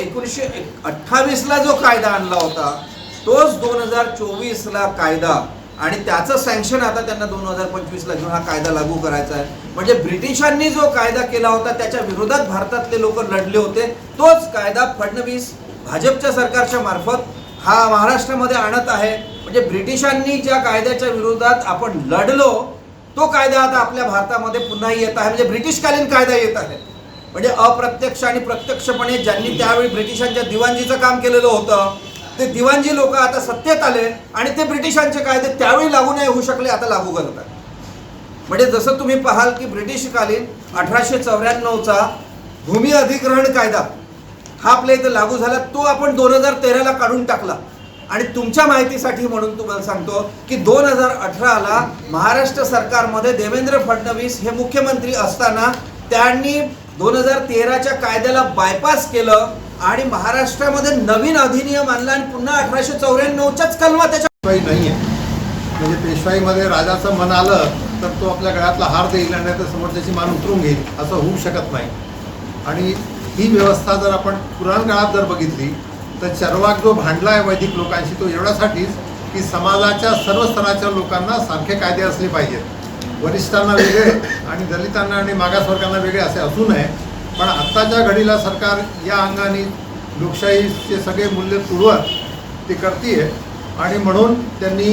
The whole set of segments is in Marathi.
एकोणीसशे अठ्ठावीसला जो कायदा आणला होता तोच दोन हजार चोवीसला कायदा. आणि त्याचं सँक्शन आता त्यांना दोन हजार पंचवीसला घेऊन हा कायदा लागू करायचा आहे. म्हणजे ब्रिटिशांनी जो कायदा केला होता त्याच्या विरोधात भारतातले लोक लढले होते. तोच कायदा फडणवीस भाजपच्या सरकारच्या मार्फत हा महाराष्ट्रामध्ये आणत आहे. म्हणजे ब्रिटिशांनी ज्या कायद्याच्या विरोधात आपण लढलो तो कायदा आता आपल्या भारतामध्ये पुन्हा येत आहे. म्हणजे ब्रिटिशकालीन कायदा येत आहे. म्हणजे अप्रत्यक्ष आणि प्रत्यक्षपणे ज्यांनी त्यावेळी ब्रिटिशांच्या दिवाणजीचं काम केलेलं होतं ते दिवाणजी लोक आता सत्तेत आले आणि ते ब्रिटिशांचे कायदे त्यावेळी लागू नाही होऊ शकले आता लागू करतात म्हणजे जसं तुम्ही पाहाल की ब्रिटिशकालीन अठराशे चौऱ्याण्णवचा भूमी अधिग्रहण कायदा हा आपल्या इथं लागू झाला तो आपण दोन हजार तेराला काढून टाकला. आणि तुमच्या माहितीसाठी म्हणून तुम्हाला सांगतो की दोन हजार अठराला महाराष्ट्र सरकारमध्ये देवेंद्र फडणवीस हे मुख्यमंत्री असताना त्यांनी दोन हजार तेराच्या कायद्याला बायपास केलं आणि महाराष्ट्रामध्ये नवीन अधिनियम आणला आणि पुन्हा अठराशे चौऱ्याण्णवच्याच कलमा त्याच्या पेशवाई नाही आहे. म्हणजे पेशवाईमध्ये राजाचं मन आलं तर तो आपल्या गळ्यातला हार देईल आणि तर समोरच्याची मान उतरून घेईल असं होऊ शकत नाही. आणि ही व्यवस्था जर आपण पुराण काळात जर बघितली तर चरवाक जो भांडला आहे वैदिक लोकांशी तो एवढ्यासाठीच की समाजाच्या सर्व स्तराच्या लोकांना सारखे कायदे असले पाहिजेत. वरिष्ठांना वेगळे आणि दलितांना आणि मागासवर्गांना वेगळे असे असू नये. पण आत्ताच्या घडीला सरकार या अंगाने लोकशाहीचे सगळे मूल्य पुरवत ते करते आणि म्हणून त्यांनी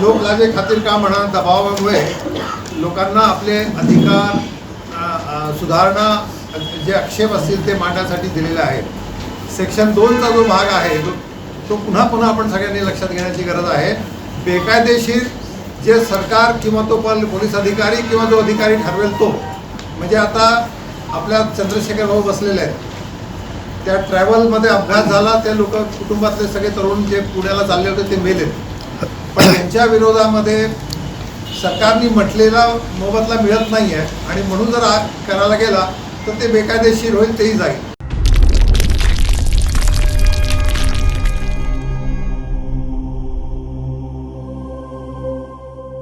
लोकलाजे खातील का म्हणा दबावामुळे लोकांना आपले अधिकार सुधारणा जे आक्षेप असतील ते मांडण्यासाठी दिलेले आहेत. सेक्शन दोनचा जो भाग आहे जो तो पुन्हा पुन्हा आपण सगळ्यांनी लक्षात घेण्याची गरज आहे. बेकायदेशीर जे सरकार किंवा तो पण पोलीस अधिकारी किंवा जो अधिकारी ठरवेल तो. म्हणजे आता आपल्या चंद्रशेखर भाऊ बसलेले आहेत. त्या ट्रॅव्हलमध्ये अपघात झाला ते लोक कुटुंबातले सगळे तरुण जे पुण्याला चालले होते ते मेले पण त्यांच्या विरोधामध्ये सरकारने म्हटलेला मोबदला मिळत नाही आहे आणि म्हणून जर आग करायला गेला तर ते बेकायदेशीर होईल तेही जाईल.